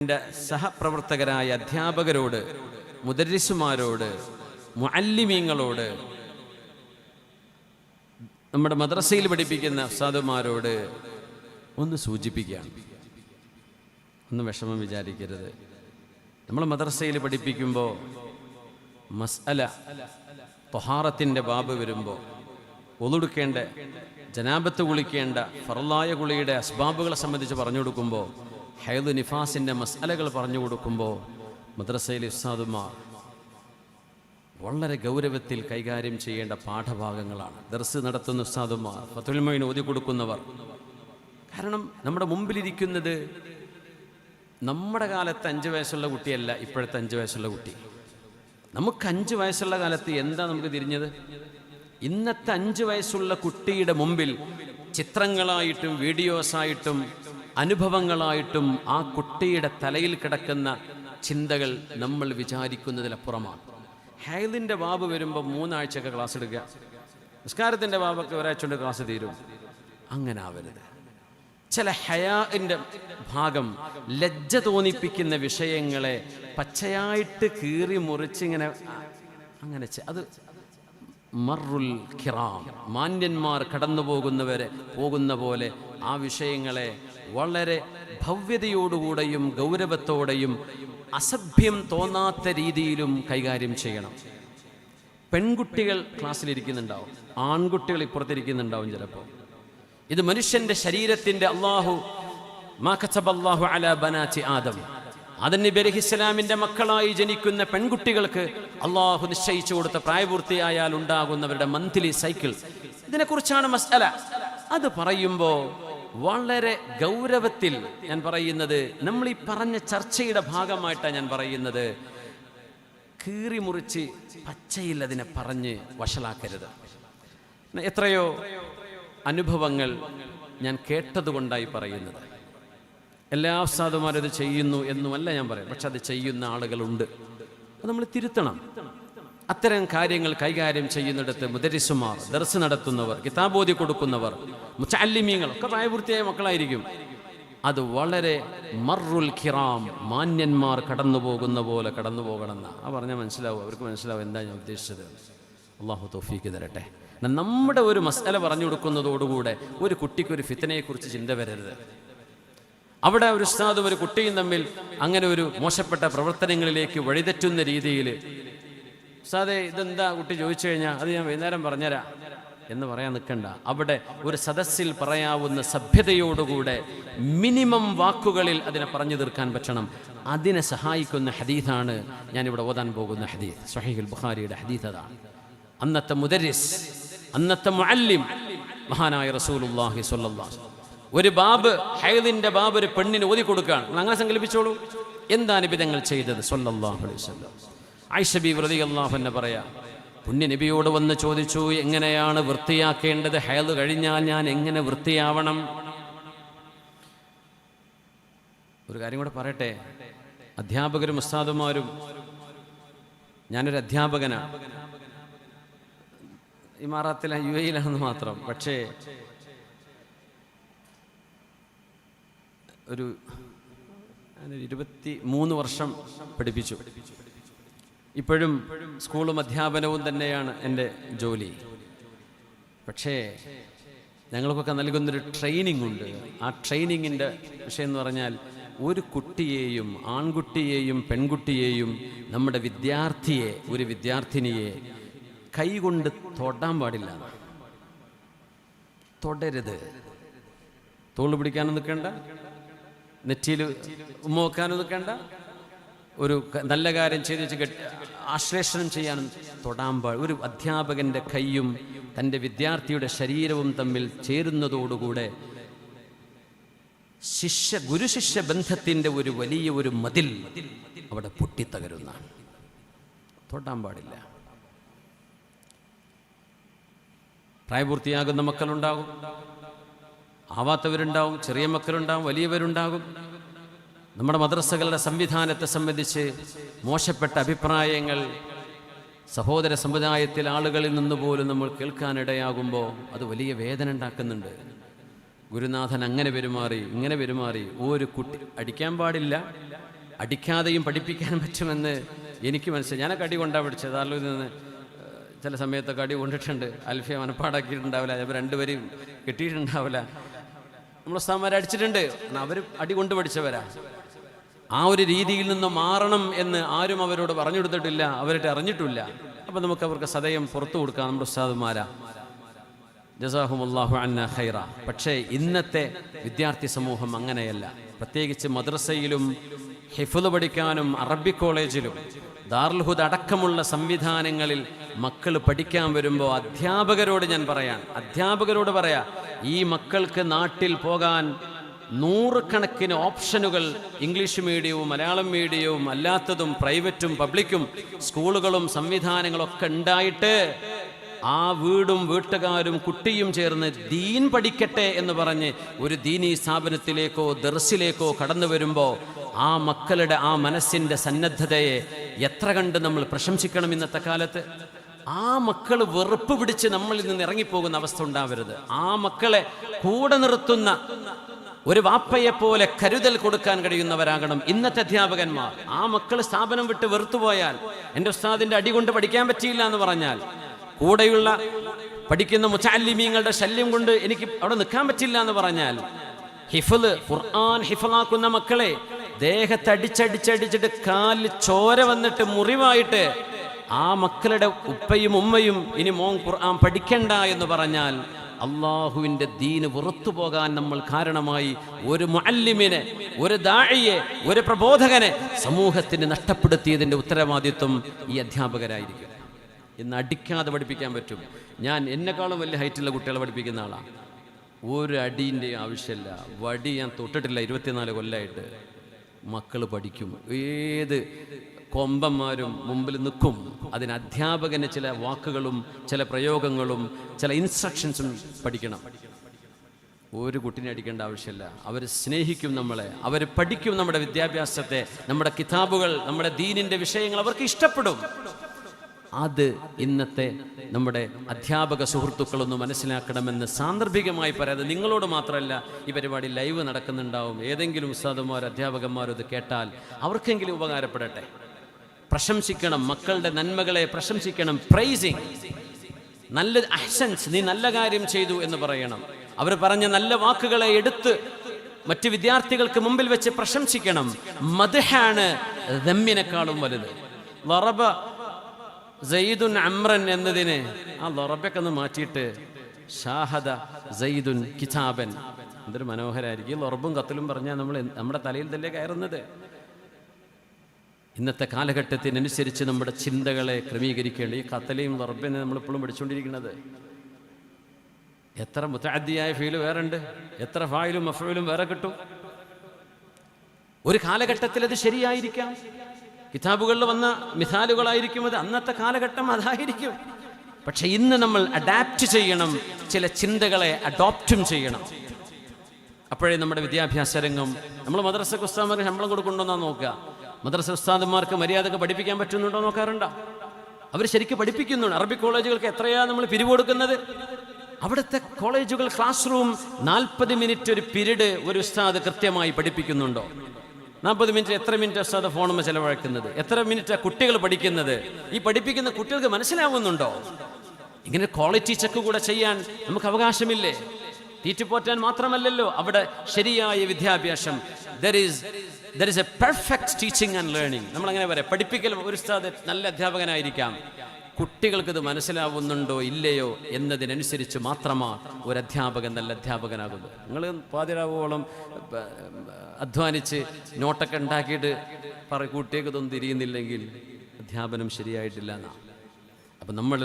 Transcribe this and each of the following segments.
എന്റെ സഹപ്രവർത്തകരായ അധ്യാപകരോട് മുദരിസുമാരോട് മുഅല്ലിമീങ്ങളോട് നമ്മുടെ മദ്രസയിൽ പഠിപ്പിക്കുന്ന ഉസ്താദുമാരോട് ഒന്ന് സൂചിപ്പിക്കുകയാണ് ഒന്ന് വിഷമം വിചാരിക്കരുത്. നമ്മൾ മദ്രസയിൽ പഠിപ്പിക്കുമ്പോൾ മസ്അല തൊഹാറത്തിന്റെ ബാബ് വരുമ്പോൾ ഒതുടുക്കേണ്ട ജനാപത്ത് കുളിക്കേണ്ട ഫറലായ കുളിയുടെ അസ്ബാബുകളെ സംബന്ധിച്ച് പറഞ്ഞു കൊടുക്കുമ്പോൾ ഹൈദ് നിഫാസിന്റെ മസാലകൾ പറഞ്ഞു കൊടുക്കുമ്പോൾ മദ്രസയിലെ ഉസ്താദുമാർ വളരെ ഗൗരവത്തിൽ കൈകാര്യം ചെയ്യേണ്ട പാഠഭാഗങ്ങളാണ്. ദർസ് നടത്തുന്ന ഉസ്താദുമാർ ഫത്തുൽമൈൻ ഓതി കൊടുക്കുന്നവർ. കാരണം നമ്മുടെ മുമ്പിലിരിക്കുന്നത് നമ്മുടെ കാലത്ത് അഞ്ച് വയസ്സുള്ള കുട്ടിയല്ല ഇപ്പോഴത്തെ അഞ്ച് വയസ്സുള്ള കുട്ടി. നമുക്ക് അഞ്ച് വയസ്സുള്ള കാലത്ത് എന്താ നമുക്ക് തിരിഞ്ഞത്? ഇന്നത്തെ അഞ്ച് വയസ്സുള്ള കുട്ടിയുടെ മുമ്പിൽ ചിത്രങ്ങളായിട്ടും വീഡിയോസായിട്ടും അനുഭവങ്ങളായിട്ടും ആ കുട്ടിയുടെ തലയിൽ കിടക്കുന്ന ചിന്തകൾ നമ്മൾ വിചാരിക്കുന്നതിലപ്പുറമാണ്. ഹൈദിന്റെ ബാബ് വരുമ്പോൾ മൂന്നാഴ്ചയൊക്കെ ക്ലാസ് എടുക്കുക നിസ്കാരത്തിന്റെ ബാബൊക്കെ ഒരാഴ്ച കൊണ്ട് ക്ലാസ് തീരും. അങ്ങനെ ആവരുത്. ചില ഹയാന്റെ ഭാഗം ലജ്ജ തോന്നിപ്പിക്കുന്ന വിഷയങ്ങളെ പച്ചയായിട്ട് കീറി മുറിച്ചിങ്ങനെ അങ്ങനെ അത് മറുൽ ഖിറാം മാന്യന്മാർ കടന്നു പോകുന്നവരെ പോകുന്ന പോലെ ആ വിഷയങ്ങളെ വളരെ ഭവ്യതയോടുകൂടെയും ഗൗരവത്തോടെയും അസഭ്യം തോന്നാത്ത രീതിയിലും കൈകാര്യം ചെയ്യണം. പെൺകുട്ടികൾ ക്ലാസ്സിലിരിക്കുന്നുണ്ടാവും. ആൺകുട്ടികൾ ഇപ്പുറത്തിരിക്കുന്നുണ്ടാവും ചിലപ്പോൾ. ഇത് മനുഷ്യന്റെ ശരീരത്തിന്റെ അള്ളാഹു മാഖബല്ലാഹു അല ബനാച്ചി ആദം. നബി അലൈഹി മക്കളായി ജനിക്കുന്ന പെൺകുട്ടികൾക്ക് അള്ളാഹു നിശ്ചയിച്ചു കൊടുത്ത പ്രായപൂർത്തിയായാൽ ഉണ്ടാകുന്നവരുടെ മന്ത്ലി സൈക്കിൾ. ഇതിനെക്കുറിച്ചാണ് മസ്അല. അത് പറയുമ്പോൾ വളരെ ഗൗരവത്തിൽ ഞാൻ പറയുന്നത് നമ്മൾ ഈ പറഞ്ഞ ചർച്ചയുടെ ഭാഗമായിട്ടാണ് ഞാൻ പറയുന്നത്. കീറി മുറിച്ച് പച്ചയിൽ അതിനെ പറഞ്ഞ് വഷളാക്കരുത്. എത്രയോ അനുഭവങ്ങൾ ഞാൻ കേട്ടതുകൊണ്ടായി പറയുന്നത്. എല്ലാ ഉസ്താദുമാരും ഇത് ചെയ്യുന്നു എന്നുമല്ല ഞാൻ പറയാം പക്ഷെ അത് ചെയ്യുന്ന ആളുകളുണ്ട്. അത് നമ്മൾ തിരുത്തണം. അത്തരം കാര്യങ്ങൾ കൈകാര്യം ചെയ്യുന്നിടത്ത് മുദരിസുമാർ ദർസ് നടത്തുന്നവർ കിതാബോധി കൊടുക്കുന്നവർ മുച്ചാലിമീങ്ങൾ ഒക്കെ പ്രായപൂർത്തിയായ മക്കളായിരിക്കും. അത് വളരെ മറുൽ ഖിറാം മാന്യന്മാർ കടന്നു പോകുന്ന പോലെ കടന്നു പോകണമെന്ന് ആ പറഞ്ഞാൽ മനസ്സിലാവും അവർക്ക് മനസ്സിലാവും എന്താ ഞാൻ ഉദ്ദേശിച്ചത്. അള്ളാഹു തോഫീക്ക് തരട്ടെ. നമ്മുടെ ഒരു മസാല പറഞ്ഞു കൊടുക്കുന്നതോടുകൂടെ ഒരു കുട്ടിക്കൊരു ഫിത്തനെക്കുറിച്ച് ചിന്ത വരരുത്. അവിടെ ഒരു ഉസ്താദും ഒരു കുട്ടിയും തമ്മിൽ അങ്ങനെ ഒരു മോശപ്പെട്ട പ്രവർത്തനങ്ങളിലേക്ക് വഴിതെറ്റുന്ന രീതിയിൽ ഉസ്താദെ ഇതെന്താ കുട്ടി ചോദിച്ചു കഴിഞ്ഞാൽ അത് ഞാൻ വൈകുന്നേരം പറഞ്ഞുതരാം. എന്ന് പറയാൻ നിൽക്കണ്ട. അവിടെ ഒരു സദസ്സിൽ പറയാവുന്ന സഭ്യതയോടുകൂടെ മിനിമം വാക്കുകളിൽ അതിനെ പറഞ്ഞു തീർക്കാൻ പറ്റണം. അതിനെ സഹായിക്കുന്ന ഹദീഥാണ് ഞാനിവിടെ ഓതാൻ പോകുന്ന ഹദീദ് സഹീഖുൽ ബുഖാരിയുടെ ഹദീദ് അതാണ് അന്നത്തെ മുദരിസ് അന്നത്തെ മുഅല്ലിം മഹാനായ റസൂലുള്ളാഹി സ്വല്ലല്ലാഹു. ഒരു ബാബ് ഹൈദിന്റെ ബാബ് ഒരു പെണ്ണിന് ഓതി കൊടുക്കുകയാണ്. അങ്ങനെ സങ്കല്പിച്ചോളൂ. എന്താണ് വിധങ്ങൾ ചെയ്തത്? സ്വല്ലല്ലാഹു അലൈഹി വസല്ലം. ആയിഷ വ്രതി അള്ളാഹുന്ന പറയാം പറയാ പുണ്യ നബിയോട് വന്ന് ചോദിച്ചു എങ്ങനെയാണ് വൃത്തിയാക്കേണ്ടത്? ഹൈദ് കഴിഞ്ഞാൽ ഞാൻ എങ്ങനെ വൃത്തിയാവണം? ഒരു കാര്യം കൂടെ പറയട്ടെ അധ്യാപകരും ഉസ്താദുമാരും ഞാനൊരു അധ്യാപകനാണ് ഇമാറാത്തിലെ യു എയിലാണെന്ന് മാത്രം പക്ഷേ ഒരു ഇരുപത്തി മൂന്ന് വർഷം പഠിപ്പിച്ചു. ഇപ്പോഴും സ്കൂളും അധ്യാപനവും തന്നെയാണ് എന്റെ ജോലി. പക്ഷേ ഞങ്ങൾക്കൊക്കെ നൽകുന്നൊരു ട്രെയിനിങ് ഉണ്ട് ആ ട്രെയിനിങ്ങിന്റെ വിഷയം എന്ന് പറഞ്ഞാൽ ഒരു കുട്ടിയെയും ആൺകുട്ടിയെയും പെൺകുട്ടിയെയും നമ്മുടെ വിദ്യാർത്ഥിയെ ഒരു വിദ്യാർത്ഥിനിയെ കൈകൊണ്ട് തൊടാൻ പാടില്ല. തൊടരുത്. തോൾ പിടിക്കാനും നിൽക്കേണ്ട. നെറ്റിയിൽ ഉമ്മ വെക്കാനും നിൽക്കണ്ട. ഒരു നല്ല കാര്യം ചെയ്തു വെച്ച് ആശ്ലേഷണം ചെയ്യാനും തൊടാൻ ഒരു അധ്യാപകന്റെ കൈയും തന്റെ വിദ്യാർത്ഥിയുടെ ശരീരവും തമ്മിൽ ചേരുന്നതോടുകൂടെ ശിഷ്യ ഗുരുശിഷ്യ ബന്ധത്തിന്റെ ഒരു വലിയ ഒരു മതിൽ അവിടെ പൊട്ടിത്തകരുന്നതാണ്. തൊടാൻ പാടില്ല. പ്രായപൂർത്തിയാകുന്ന മക്കളുണ്ടാകും. ആവാത്തവരുണ്ടാവും ചെറിയ മക്കളുണ്ടാവും വലിയവരുണ്ടാകും. നമ്മുടെ മദ്രസകളുടെ സംവിധാനത്തെ സംബന്ധിച്ച് മോശപ്പെട്ട അഭിപ്രായങ്ങൾ സഹോദര സമുദായത്തിൽ ആളുകളിൽ നിന്ന് പോലും നമ്മൾ കേൾക്കാനിടയാകുമ്പോൾ അത് വലിയ വേദന ഉണ്ടാക്കുന്നുണ്ട്. ഗുരുനാഥൻ അങ്ങനെ പെരുമാറി ഇങ്ങനെ പെരുമാറി. ഒരു കുട്ടി അടിക്കാൻ പാടില്ല. അടിക്കാതെയും പഠിപ്പിക്കാൻ പറ്റുമെന്ന് എനിക്ക് മനസ്സിലായി. ഞാനൊക്കെ അടി കൊണ്ടാണ് പഠിച്ചത് ആളുകളിൽ നിന്ന് ചില സമയത്തൊക്കെ അടി കൊണ്ടിട്ടുണ്ട്. അൽഫിയ മനപ്പാടാക്കിയിട്ടുണ്ടാവില്ല. ചിലപ്പോൾ രണ്ടുപേരെയും കിട്ടിയിട്ടുണ്ടാവില്ല. നമ്മൾ സ്ഥാമാരെ അടിച്ചിട്ടുണ്ട്. അവർ അടി കൊണ്ട് പഠിച്ചവരാ. ആ ഒരു രീതിയിൽ നിന്ന് മാറണം എന്ന് ആരും അവരോട് പറഞ്ഞു കൊടുത്തിട്ടില്ല അവരുടെ അറിഞ്ഞിട്ടില്ല. അപ്പം നമുക്ക് അവർക്ക് സദയം പുറത്തു കൊടുക്കാം നമ്മുടെ ഉസ്താദുമാരാ. ജസാഹുമുല്ലാഹു അന്ന ഹൈറ പക്ഷേ ഇന്നത്തെ വിദ്യാർത്ഥി സമൂഹം അങ്ങനെയല്ല. പ്രത്യേകിച്ച് മദ്രസയിലും ഹിഫുദ് പഠിക്കാനും അറബി കോളേജിലും ദാർൽഹുദ് അടക്കമുള്ള സംവിധാനങ്ങളിൽ മക്കൾ പഠിക്കാൻ വരുമ്പോൾ അധ്യാപകരോട് ഞാൻ പറയാൻ അധ്യാപകരോട് പറയാ ഈ മക്കൾക്ക് നാട്ടിൽ പോകാൻ നൂറുകണക്കിന് ഓപ്ഷനുകൾ ഇംഗ്ലീഷ് മീഡിയവും മലയാളം മീഡിയവും അല്ലാത്തതും പ്രൈവറ്റും പബ്ലിക്കും സ്കൂളുകളും സംവിധാനങ്ങളൊക്കെ ഉണ്ടായിട്ട് ആ വീടും വീട്ടുകാരും കുട്ടിയും ചേർന്ന് ദീൻ പഠിക്കട്ടെ എന്ന് പറഞ്ഞ് ഒരു ദീനീ സ്ഥാപനത്തിലേക്കോ ദർസിലേക്കോ കടന്നു വരുമ്പോൾ ആ മക്കളുടെ ആ മനസ്സിന്റെ സന്നദ്ധതയെ എത്ര കണ്ട് നമ്മൾ പ്രശംസിക്കണം ഇന്നത്തെ കാലത്ത്? ആ മക്കൾ വെറുപ്പ് പിടിച്ച് നമ്മളിൽ നിന്ന് ഇറങ്ങിപ്പോകുന്ന അവസ്ഥ ഉണ്ടാവരുത്. ആ മക്കളെ കൂടെ നിർത്തുന്ന ഒരു വാപ്പയെപ്പോലെ കരുതൽ കൊടുക്കാൻ കഴിയുന്നവരാകണം ഇന്നത്തെ അധ്യാപകന്മാർ. ആ മക്കൾ സ്ഥാപനം വിട്ട് വെറുത്തുപോയാൽ എന്റെ ഉസ്താദിന്റെ അടി കൊണ്ട് പഠിക്കാൻ പറ്റിയില്ല എന്ന് പറഞ്ഞാൽ കൂടെയുള്ള പഠിക്കുന്ന മുച്ചാലിമീങ്ങളുടെ ശല്യം കൊണ്ട് എനിക്ക് അവിടെ നിൽക്കാൻ പറ്റില്ല എന്ന് പറഞ്ഞാൽ ഹിഫൽ ഖുർആൻ ഹിഫലാക്കുന്ന മക്കളെ ദേഹത്ത് അടിച്ചടിച്ചടിച്ചിട്ട് കാലിൽ ചോര വന്നിട്ട് മുറിവായിട്ട് ആ മക്കളുടെ ഉപ്പയും ഉമ്മയും ഇനി മോൻ ഖുർആൻ പഠിക്കണ്ട എന്ന് പറഞ്ഞാൽ അള്ളാഹുവിന്റെ ദീന് പുറത്തു പോകാൻ നമ്മൾ കാരണമായി ഒരു മുഅല്ലിമിനെ ഒരു ദാഴിയെ ഒരു പ്രബോധകനെ സമൂഹത്തിന് നഷ്ടപ്പെടുത്തിയതിന്റെ ഉത്തരവാദിത്വം ഈ അധ്യാപകരായിരിക്കും. ഇന്ന് അടിക്കാതെ പഠിപ്പിക്കാൻ പറ്റും. ഞാൻ എന്നെക്കാളും വലിയ ഹൈറ്റുള്ള കുട്ടികളെ പഠിപ്പിക്കുന്ന ആളാണ് ഒരു അടീന്റെ ആവശ്യമില്ല വടി ഞാൻ തൊട്ടിട്ടില്ല ഇരുപത്തിനാല് കൊല്ലമായിട്ട് മക്കൾ പഠിക്കും. ഏത് കൊമ്പന്മാരും മുമ്പിൽ നിൽക്കും. അതിന് അധ്യാപകന് ചില വാക്കുകളും ചില പ്രയോഗങ്ങളും ചില ഇൻസ്ട്രക്ഷൻസും പഠിക്കണം. ഒരു കുട്ടിനെ അടിക്കേണ്ട ആവശ്യമില്ല. അവർ സ്നേഹിക്കും നമ്മളെ. അവർ പഠിക്കും നമ്മുടെ വിദ്യാഭ്യാസത്തെ. നമ്മുടെ കിതാബുകൾ നമ്മുടെ ദീനിന്റെ വിഷയങ്ങൾ അവർക്ക് ഇഷ്ടപ്പെടും. അത് ഇന്നത്തെ നമ്മുടെ അധ്യാപക സുഹൃത്തുക്കളൊന്ന് മനസ്സിലാക്കണമെന്ന് സാന്ദർഭികമായി പറയാതെ നിങ്ങളോട് മാത്രമല്ല ഈ പരിപാടി ലൈവ് നടക്കുന്നുണ്ടാവും. ഏതെങ്കിലും ഉസ്താദന്മാരോ അധ്യാപകന്മാരോ ഇത് കേട്ടാൽ അവർക്കെങ്കിലും ഉപകാരപ്പെടട്ടെ. പ്രശംസിക്കണം മക്കളുടെ നന്മകളെ പ്രശംസിക്കണം പ്രൈസിങ് നല്ല അഹ്സൻസ് നീ നല്ല കാര്യം ചെയ്തു എന്ന് പറയണം. അവർ പറഞ്ഞ നല്ല വാക്കുകളെ എടുത്ത് മറ്റ് വിദ്യാർത്ഥികൾക്ക് മുമ്പിൽ വെച്ച് പ്രശംസിക്കണം. മദ്ഹാണ് ദമ്മിനെക്കാളും വലുത്. ലറബ സയ്യിദുൻ അമ്രൻ എന്നതിന് ആ ലറബൊക്കെ മാറ്റിയിട്ട് ഷാഹദ സയ്യിദുൻ കിതാബൻ. എന്തൊരു മനോഹരായിരിക്കും. ലറബും കത്തലും പറഞ്ഞാൽ നമ്മൾ നമ്മുടെ തലയിൽ തന്നെ കയറുന്നത്. ഇന്നത്തെ കാലഘട്ടത്തിനനുസരിച്ച് നമ്മുടെ ചിന്തകളെ ക്രമീകരിക്കേണ്ട ഈ കത്തലയും റബ്ബിനെ നമ്മളിപ്പോഴും പഠിച്ചുകൊണ്ടിരിക്കുന്നത്. എത്ര മുത്താദ്യായ ഫീൽ വേറെ ഉണ്ട് എത്ര ഫായിലും മഫയിലും വേറെ കിട്ടും? ഒരു കാലഘട്ടത്തിൽ അത് ശരിയായിരിക്കാം. കിതാബുകളിൽ വന്ന മിസാലുകളായിരിക്കും അത്. അന്നത്തെ കാലഘട്ടം അതായിരിക്കും. പക്ഷെ ഇന്ന് നമ്മൾ അഡാപ്റ്റ് ചെയ്യണം. ചില ചിന്തകളെ അഡോപ്റ്റും ചെയ്യണം. അപ്പോഴേ നമ്മുടെ വിദ്യാഭ്യാസ രംഗം നമ്മൾ മദ്രസ കുസ്താമർ ശമ്പളം കൊടുക്കുന്നുണ്ടോ നോക്കുക. മദ്രസ ഉസ്താദന്മാർക്ക് മര്യാദയ്ക്ക് പഠിപ്പിക്കാൻ പറ്റുന്നുണ്ടോ നോക്കാറുണ്ടോ? അവർ ശരിക്കും പഠിപ്പിക്കുന്നുണ്ട്. അറബി കോളേജുകൾക്ക് എത്രയാ നമ്മൾ പിരിവ് കൊടുക്കുന്നത്? അവിടുത്തെ കോളേജുകൾ ക്ലാസ് റൂം നാൽപ്പത് മിനിറ്റ് ഒരു പിരീഡ് ഒരു ഉസ്താദ് കൃത്യമായി പഠിപ്പിക്കുന്നുണ്ടോ? നാൽപ്പത് മിനിറ്റ് എത്ര മിനിറ്റ് ഉസ്താദ് ഫോണുമ്പോൾ ചിലവഴക്കുന്നത് എത്ര മിനിറ്റ് കുട്ടികൾ പഠിക്കുന്നത്? ഈ പഠിപ്പിക്കുന്ന കുട്ടികൾക്ക് മനസ്സിലാവുന്നുണ്ടോ? ഇങ്ങനെ ക്വാളിറ്റി ചെക്ക് കൂടെ ചെയ്യാൻ നമുക്ക് അവകാശമില്ലേ? തീറ്റുപോറ്റാൻ മാത്രമല്ലല്ലോ അവിടെ ശരിയായ വിദ്യാഭ്യാസം. There is there is a perfect teaching and learning നമ്മൾ അങ്ങനെ പറയാം പഠിപ്പിക്കൽ ഒരു ഉസ്താദ് നല്ല അധ്യാപകനായിരിക്കാം. കുട്ടികൾക്ക് ഇത് മനസ്സിലാവുന്നുണ്ടോ ഇല്ലയോ എന്നതിനനുസരിച്ച് മാത്രമാണ് ഒരു അധ്യാപകൻ നല്ല അധ്യാപകനാകുന്നത്. നിങ്ങൾ പാതിരാവോളം അധ്വാനിച്ച് നോട്ടൊക്കെ ഉണ്ടാക്കിയിട്ട് പറ കുട്ടികൾക്ക് ഇതൊന്നും തിരിയുന്നില്ലെങ്കിൽ അധ്യാപനം ശരിയായിട്ടില്ല എന്നാണ് അപ്പം നമ്മൾ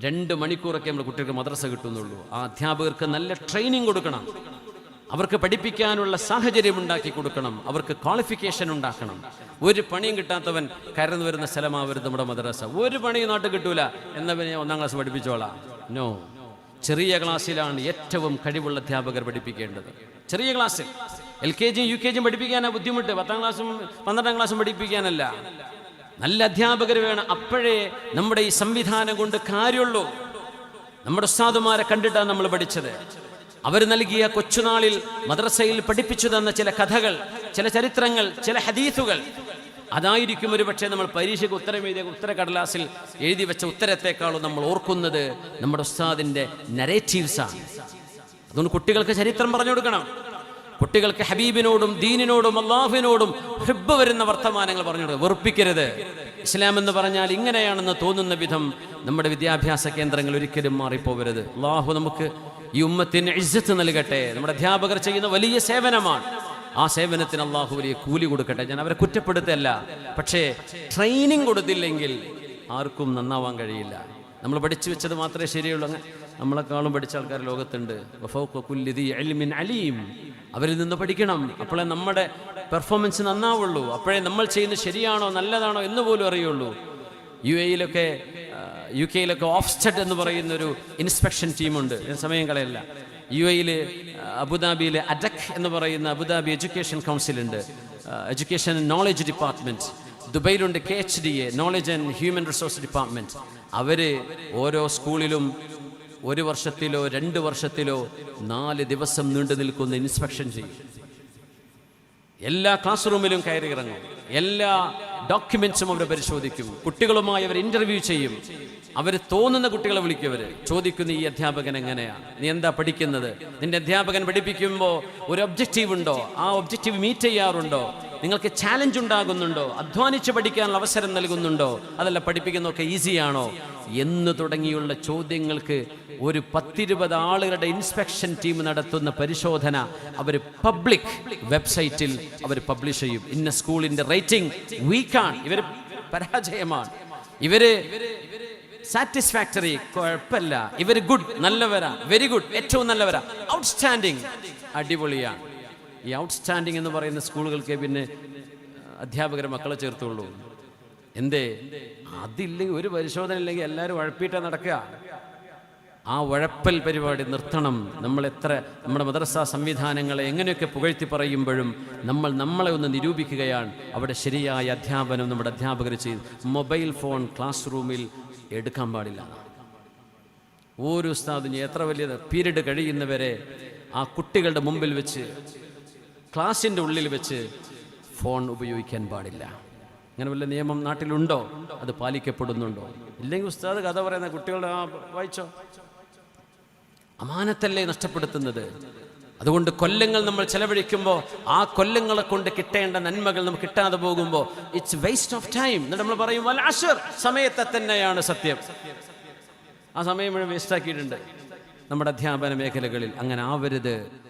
രണ്ട് മണിക്കൂറൊക്കെ നമ്മൾ കുട്ടികൾക്ക് മദ്രസ കിട്ടുന്നുള്ളൂ. ആ അധ്യാപകർക്ക് നല്ല ട്രെയിനിങ് കൊടുക്കണം. അവർക്ക് പഠിപ്പിക്കാനുള്ള സാഹചര്യം ഉണ്ടാക്കി കൊടുക്കണം. അവർക്ക് ക്വാളിഫിക്കേഷൻ ഉണ്ടാക്കണം. ഒരു പണിയും കിട്ടാത്തവൻ കയറുന്നു വരുന്ന സ്ഥലമാവരുത് നമ്മുടെ മദ്രസ. ഒരു പണിയും നാട്ടിൽ കിട്ടൂല. എന്നവനെ ഒന്നാം ക്ലാസ് പഠിപ്പിച്ചോളാം. നോ ചെറിയ ക്ലാസ്സിലാണ് ഏറ്റവും കഴിവുള്ള അധ്യാപകർ പഠിപ്പിക്കേണ്ടത്. ചെറിയ ക്ലാസ്സിൽ. എൽ കെ ജിയും യു കെ ജിയും പഠിപ്പിക്കാനാണ് ബുദ്ധിമുട്ട്. പത്താം ക്ലാസ്സും പന്ത്രണ്ടാം ക്ലാസ്സും പഠിപ്പിക്കാനല്ല. നല്ല അധ്യാപകർ വേണം. അപ്പോഴേ നമ്മുടെ ഈ സംവിധാനം കൊണ്ട് കാര്യമുള്ളൂ. നമ്മുടെ ഉസ്താദുമാരെ കണ്ടിട്ടാണ് നമ്മൾ പഠിച്ചത്. അവർ നൽകിയ കൊച്ചുനാളിൽ മദ്രസയിൽ പഠിപ്പിച്ചു തന്ന ചില കഥകൾ ചില ചരിത്രങ്ങൾ ചില ഹദീസുകൾ. അതായിരിക്കും ഒരു പക്ഷേ നമ്മൾ പരീക്ഷയ്ക്ക് ഉത്തരം എഴുതിയ ഉത്തരക്കടലാസിൽ എഴുതി വെച്ച ഉത്തരത്തെക്കാളും നമ്മൾ ഓർക്കുന്നത് നമ്മുടെ ഉസ്താദിന്റെ നരേറ്റീവ്സാണ് അതുകൊണ്ട് കുട്ടികൾക്ക് ചരിത്രം പറഞ്ഞു കൊടുക്കണം. കുട്ടികൾക്ക് ഹബീബിനോടും ദീനിനോടും അള്ളാഹുവിനോടും ഹിബ് വരുന്ന വർത്തമാനങ്ങൾ പറഞ്ഞു വെറുപ്പിക്കരുത്. ഇസ്ലാം എന്ന് പറഞ്ഞാൽ ഇങ്ങനെയാണെന്ന് തോന്നുന്ന വിധം നമ്മുടെ വിദ്യാഭ്യാസ കേന്ദ്രങ്ങൾ ഒരിക്കലും മാറിപ്പോവരുത് അള്ളാഹു നമുക്ക് ഈ ഉമ്മത്തിന് ഇജ്ജത്ത് നൽകട്ടെ. നമ്മുടെ അധ്യാപകർ ചെയ്യുന്ന വലിയ സേവനമാണ്. ആ സേവനത്തിന് അള്ളാഹു വലിയ കൂലി കൊടുക്കട്ടെ. ഞാൻ അവരെ കുറ്റപ്പെടുത്തല്ല. പക്ഷേ ട്രെയിനിങ് കൊടുത്തില്ലെങ്കിൽ ആർക്കും നന്നാവാൻ കഴിയില്ല. നമ്മൾ പഠിച്ചു വെച്ചത് മാത്രമേ ശരിയുള്ളൂ. നമ്മളെക്കാളും പഠിച്ച ആൾക്കാർ ലോകത്തുണ്ട്. അലീം. അവരിൽ നിന്ന് പഠിക്കണം. അപ്പോഴേ നമ്മുടെ പെർഫോമൻസ് നന്നാവുള്ളൂ. അപ്പോഴേ നമ്മൾ ചെയ്യുന്നത് ശരിയാണോ നല്ലതാണോ എന്ന് പോലും അറിയുള്ളൂ. യു എയിലൊക്കെ യു കെയിലൊക്കെ ഓഫ്സ്റ്റഡ് എന്ന് പറയുന്ന ഒരു ഇൻസ്പെക്ഷൻ ടീമുണ്ട്. സമയം കളയല്ല. യു എയിൽ അബുദാബിയിൽ അഡക് എന്ന് പറയുന്ന അബുദാബി എഡ്യൂക്കേഷൻ കൗൺസിൽ ഉണ്ട് education knowledge department. ദുബൈയിലുണ്ട് K H D A knowledge and human resource department. അവർ ഓരോ സ്കൂളിലും ഒരു വർഷത്തിലോ രണ്ട് വർഷത്തിലോ നാല് ദിവസം നീണ്ടു നിൽക്കുന്ന ഇൻസ്പെക്ഷൻ ചെയ്യും. എല്ലാ ക്ലാസ് റൂമിലും കയറി ഇറങ്ങും എല്ലാ ഡോക്യുമെന്റ്സും അവർ പരിശോധിക്കും. കുട്ടികളുമായി അവർ ഇന്റർവ്യൂ ചെയ്യും. അവർ തോന്നുന്ന കുട്ടികളെ വിളിക്കും ചോദിക്കുന്ന ഈ അധ്യാപകൻ എങ്ങനെയാണ് നീ എന്താ പഠിക്കുന്നത്? നിന്റെ അധ്യാപകൻ പഠിപ്പിക്കുമ്പോൾ ഒരു ഒബ്ജക്റ്റീവ് ഉണ്ടോ? ആ ഒബ്ജക്റ്റീവ് മീറ്റ് ചെയ്യാറുണ്ടോ? നിങ്ങൾക്ക് ചാലഞ്ച് ഉണ്ടാകുന്നുണ്ടോ? അധ്വാനിച്ച് പഠിക്കാനുള്ള അവസരം നൽകുന്നുണ്ടോ? അതല്ല പഠിപ്പിക്കുന്നതൊക്കെ ഈസിയാണോ എന്ന് തുടങ്ങിയുള്ള ചോദ്യങ്ങൾക്ക് ഒരു പത്തിരുപത് ആളുകളുടെ ഇൻസ്പെക്ഷൻ ടീം നടത്തുന്ന പരിശോധന അവർ പബ്ലിക് വെബ്സൈറ്റിൽ അവർ പബ്ലിഷ് ചെയ്യും. ഇന്ന സ്കൂളിന്റെ റേറ്റിംഗ് വീക്കാണ് ഇവർ പരാജയമാണ്. ഇവർ സാറ്റിസ്ഫാക്ടറി കുഴപ്പമില്ല. ഇവർ ഗുഡ് നല്ലവരാ. വെരി ഗുഡ് ഏറ്റവും നല്ലവരാ. ഔട്ട്സ്റ്റാൻഡിങ് അടിപൊളിയാണ്. ഈ ഔട്ട്സ്റ്റാൻഡിങ് എന്ന് പറയുന്ന സ്കൂളുകൾക്ക് പിന്നെ അധ്യാപകർ മക്കളെ ചേർത്തുള്ളൂ. എന്തേ? അതില്ലെങ്കിൽ ഒരു പരിശോധന ഇല്ലെങ്കിൽ എല്ലാവരും ഉഴപ്പിയിട്ടാ നടക്കുക. ആ ഉഴപ്പൽ പരിപാടി നിർത്തണം. നമ്മൾ എത്ര നമ്മുടെ മദ്രസ സംവിധാനങ്ങളെ എങ്ങനെയൊക്കെ പുകഴ്ത്തി പറയുമ്പോഴും നമ്മൾ നമ്മളെ ഒന്ന് നിരൂപിക്കുകയാണ്. അവിടെ ശരിയായ അധ്യാപനം നമ്മുടെ അധ്യാപകർ ചെയ്ത്. മൊബൈൽ ഫോൺ ക്ലാസ് റൂമിൽ എടുക്കാൻ പാടില്ല. ഓരോ ഉസ്താദിന് എത്ര വലിയ പീരീഡ് കഴിയുന്നവരെ ആ കുട്ടികളുടെ മുമ്പിൽ വെച്ച് ക്ലാസിന്റെ ഉള്ളിൽ വെച്ച് ഫോൺ ഉപയോഗിക്കാൻ പാടില്ല. അങ്ങനെ വല്ല നിയമം നാട്ടിലുണ്ടോ? അത് പാലിക്കപ്പെടുന്നുണ്ടോ? ഇല്ലെങ്കിൽ ഉസ്താദ് കഥ പറയുന്ന കുട്ടികളുടെ ആ വായിച്ചോ? അമാനത്തല്ലേ നഷ്ടപ്പെടുത്തുന്നത്? അതുകൊണ്ട് കൊല്ലങ്ങൾ നമ്മൾ ചെലവഴിക്കുമ്പോൾ ആ കൊല്ലങ്ങളെ കൊണ്ട് കിട്ടേണ്ട നന്മകൾ നമുക്ക് കിട്ടാതെ പോകുമ്പോൾ ഇറ്റ്സ് വേസ്റ്റ് ഓഫ് ടൈം എന്നിട്ട് നമ്മൾ പറയും "വൽ അഷർ സമയത്തെ തന്നെയാണ് സത്യം. ആ സമയം മുഴുവൻ വേസ്റ്റ് ആക്കിയിട്ടുണ്ട്. നമ്മുടെ അധ്യാപന മേഖലകളിൽ അങ്ങനെ ആവരുത്.